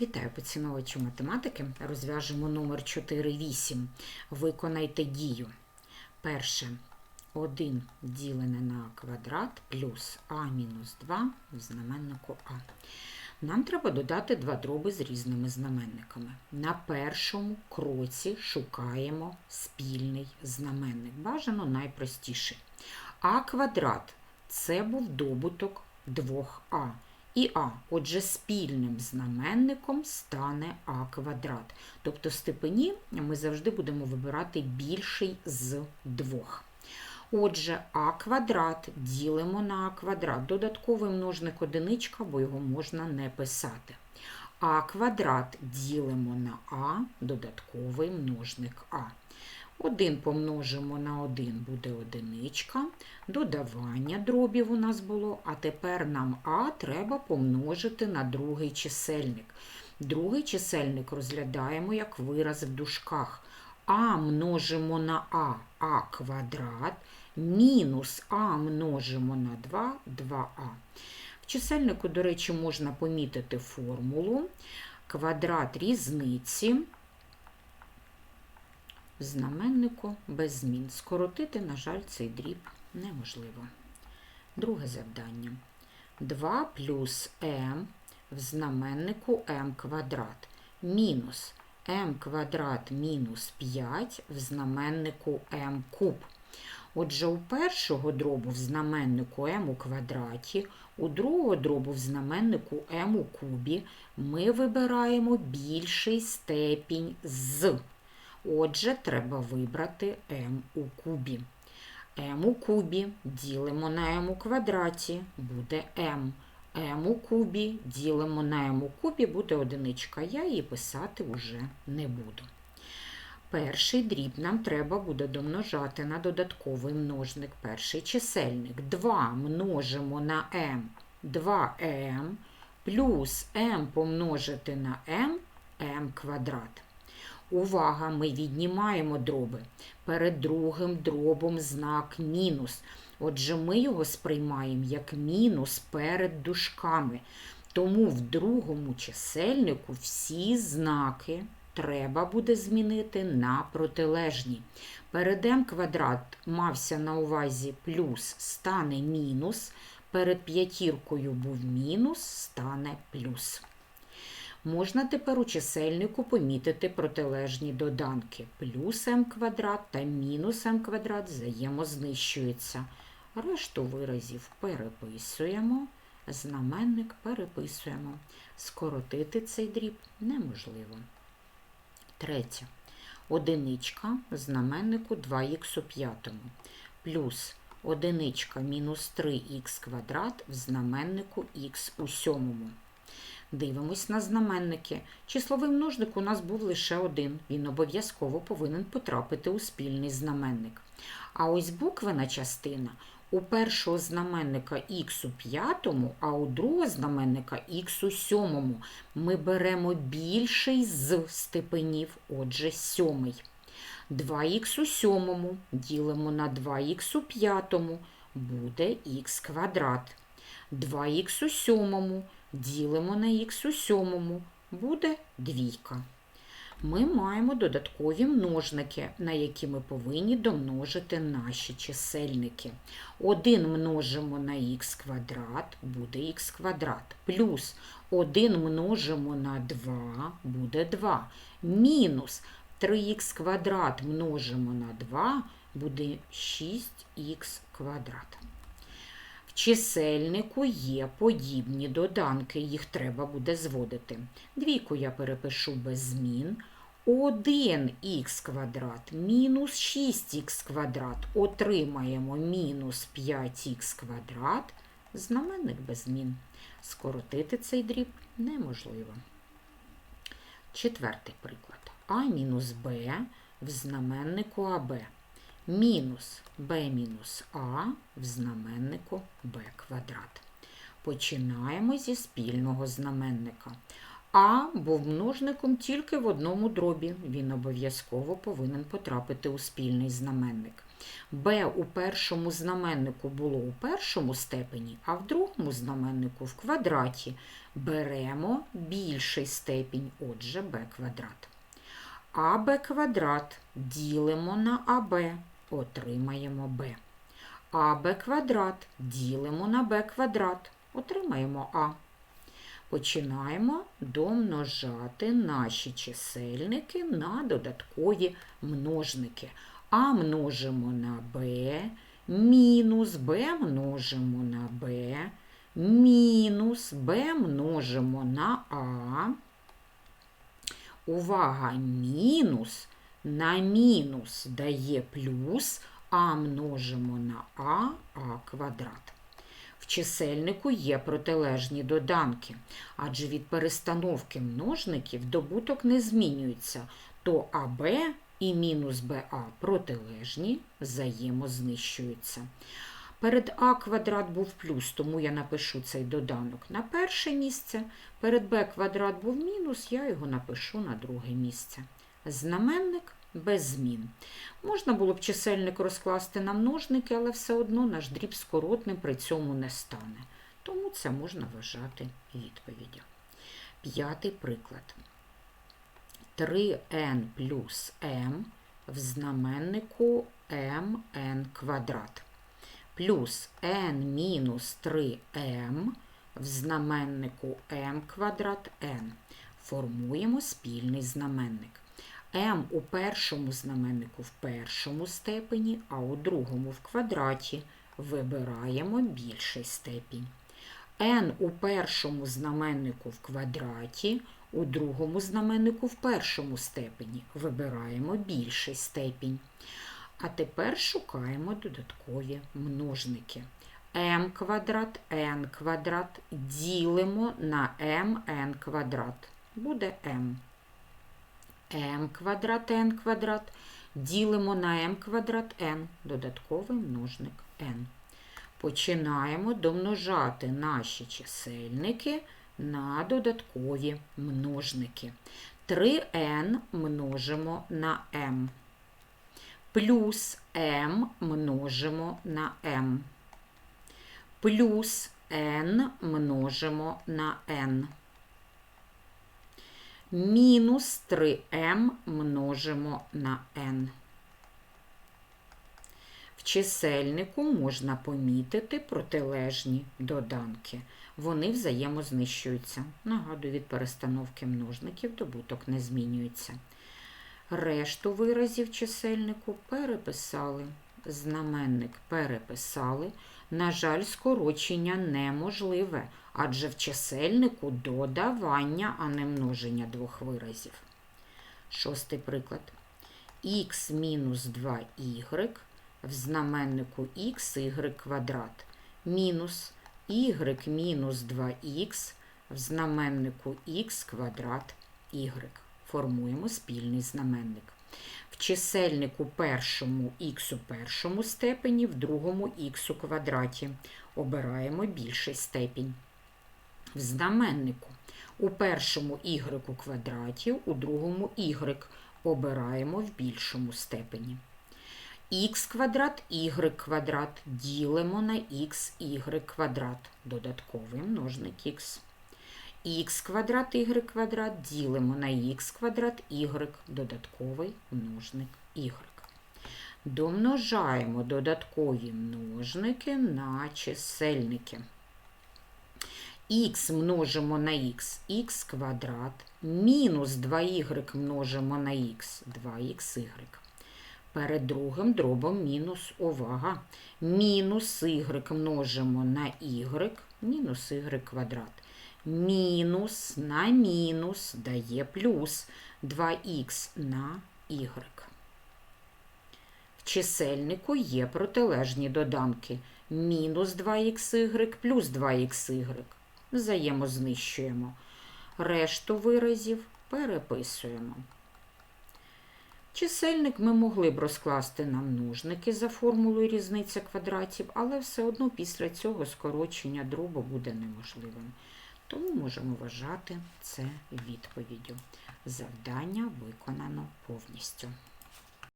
Вітаю поціновувачу математики. Розв'яжемо номер 4,8. Виконайте дію. Перше. 1 ділене на квадрат плюс а мінус 2 в знаменнику А. Нам треба додати два дроби з різними знаменниками. На першому кроці шукаємо спільний знаменник. Бажано найпростіший. А квадрат це був добуток 2а. І А, отже, спільним знаменником стане А квадрат. Тобто степені ми завжди будемо вибирати більший з двох. Отже, А квадрат ділимо на А квадрат. Додатковий множник одиничка, бо його можна не писати. А квадрат ділимо на А, додатковий множник А. 1 помножимо на 1 буде одиничка. Додавання дробів у нас було, а тепер нам А треба помножити на другий чисельник. Другий чисельник розглядаємо як вираз в дужках. А множимо на А, А квадрат, мінус А множимо на 2, 2А. В чисельнику, до речі, можна помітити формулу. Квадрат різниці в знаменнику без змін. Скоротити, на жаль, цей дріб неможливо. Друге завдання. 2 плюс m в знаменнику m квадрат мінус m квадрат мінус 5 в знаменнику m куб. Отже, у першого дробу в знаменнику m у квадраті, у другого дробу в знаменнику m у кубі ми вибираємо більший степінь з. Отже, треба вибрати m у кубі. m у кубі ділимо на m у квадраті, буде m. m у кубі ділимо на m у кубі, буде одиничка. Я її писати вже не буду. Перший дріб нам треба буде домножати на додатковий множник, перший чисельник. 2 множимо на m, 2m, плюс m помножити на m, m квадрат. Увага, ми віднімаємо дроби. Перед другим дробом знак мінус. Отже, ми його сприймаємо як мінус перед дужками. Тому в другому чисельнику всі знаки треба буде змінити на протилежні. Перед m квадрат мався на увазі плюс стане мінус. Перед п'ятіркою був мінус, стане плюс. Можна тепер у чисельнику помітити протилежні доданки. Плюс m квадрат та мінус m квадрат взаємознищуються. Решту виразів переписуємо, знаменник переписуємо. Скоротити цей дріб неможливо. Третє. Одиничка знаменнику 2х у п'ятому. Плюс одиничка мінус 3х квадрат в знаменнику х у сьомому. Дивимось на знаменники. Числовий множник у нас був лише один. Він обов'язково повинен потрапити у спільний знаменник. А ось буквена частина у першого знаменника х у п'ятому, а у другого знаменника х у сьомому. Ми беремо більший з степенів, отже, сьомий. 2х у сьомому ділимо на 2х у п'ятому, буде х квадрат. 2х у сьомому ділимо на х у сьомому, буде двійка. Ми маємо додаткові множники, на які ми повинні домножити наші чисельники. 1 множимо на х квадрат, буде х квадрат. Плюс 1 множимо на 2, буде 2. Мінус 3х квадрат множимо на 2, буде 6х квадрат. Чисельнику є подібні доданки, їх треба буде зводити. Двійку я перепишу без змін. 1х квадрат мінус 6х квадрат отримаємо мінус 5х квадрат. Знаменник без змін. Скоротити цей дріб неможливо. Четвертий приклад. А мінус Б в знаменнику АБ мінус b мінус а в знаменнику b квадрат. Починаємо зі спільного знаменника. А був множником тільки в одному дробі. Він обов'язково повинен потрапити у спільний знаменник. b у першому знаменнику було у першому степені, а в другому знаменнику в квадраті. Беремо більший степінь, отже, b квадрат. АБ квадрат ділимо на АБ, отримаємо b. АБ квадрат ділимо на b квадрат, отримаємо А. Починаємо домножати наші чисельники на додаткові множники. А множимо на b, мінус b множимо на b, мінус b множимо на а. Увага, мінус на мінус дає плюс, а множимо на а, а квадрат. В чисельнику є протилежні доданки, адже від перестановки множників добуток не змінюється, то АБ і мінус БА протилежні взаємознищуються. Перед А квадрат був плюс, тому я напишу цей доданок на перше місце. Перед Б квадрат був мінус, я його напишу на друге місце. Знаменник без змін. Можна було б чисельник розкласти на множники, але все одно наш дріб скоротним при цьому не стане. Тому це можна вважати відповіддю. П'ятий приклад. 3n плюс m в знаменнику mn квадрат плюс n мінус 3m в знаменнику m квадрат n. Формуємо спільний знаменник. M у першому знаменнику в першому степені, а у другому в квадраті вибираємо більший степінь. n у першому знаменнику в квадраті, у другому знаменнику в першому степені вибираємо більший степінь. А тепер шукаємо додаткові множники. m квадрат, n квадрат ділимо на mn квадрат. Буде m. m квадрат, n квадрат. Ділимо на m квадрат n, додатковий множник n. Починаємо домножати наші чисельники на додаткові множники. 3n множимо на m плюс m множимо на m, плюс n множимо на n, мінус 3m множимо на n. В чисельнику можна помітити протилежні доданки. Вони взаємознищуються. Нагадую, від перестановки множників добуток не змінюється. Решту виразів чисельнику переписали. Знаменник переписали. На жаль, скорочення неможливе, адже в чисельнику додавання, а не множення двох виразів. Шостий приклад. х мінус 2y в знаменнику xy квадрат мінус y мінус 2х в знаменнику х квадрат y формуємо спільний знаменник. В чисельнику першому х у першому степені, в другому х у квадраті. Обираємо більший степінь. В знаменнику у першому y у квадраті, у другому y обираємо в більшому степені. х квадрат, y квадрат ділимо на xy квадрат, додатковий множник х х квадрат y квадрат ділимо на х квадрат y, додатковий множник y. Домножаємо додаткові множники на чисельники. х множимо на х, х квадрат, мінус 2y множимо на х, 2xy. Перед другим дробом мінус увага. Мінус y множимо на y, мінус y квадрат мінус на мінус дає плюс 2х на y. В чисельнику є протилежні доданки. Мінус 2х плюс 2х. Взаємознищуємо. Решту виразів переписуємо. Чисельник ми могли б розкласти на множники за формулою різниця квадратів, але все одно після цього скорочення дробу буде неможливим. Тому можемо вважати це відповіддю. Завдання виконано повністю.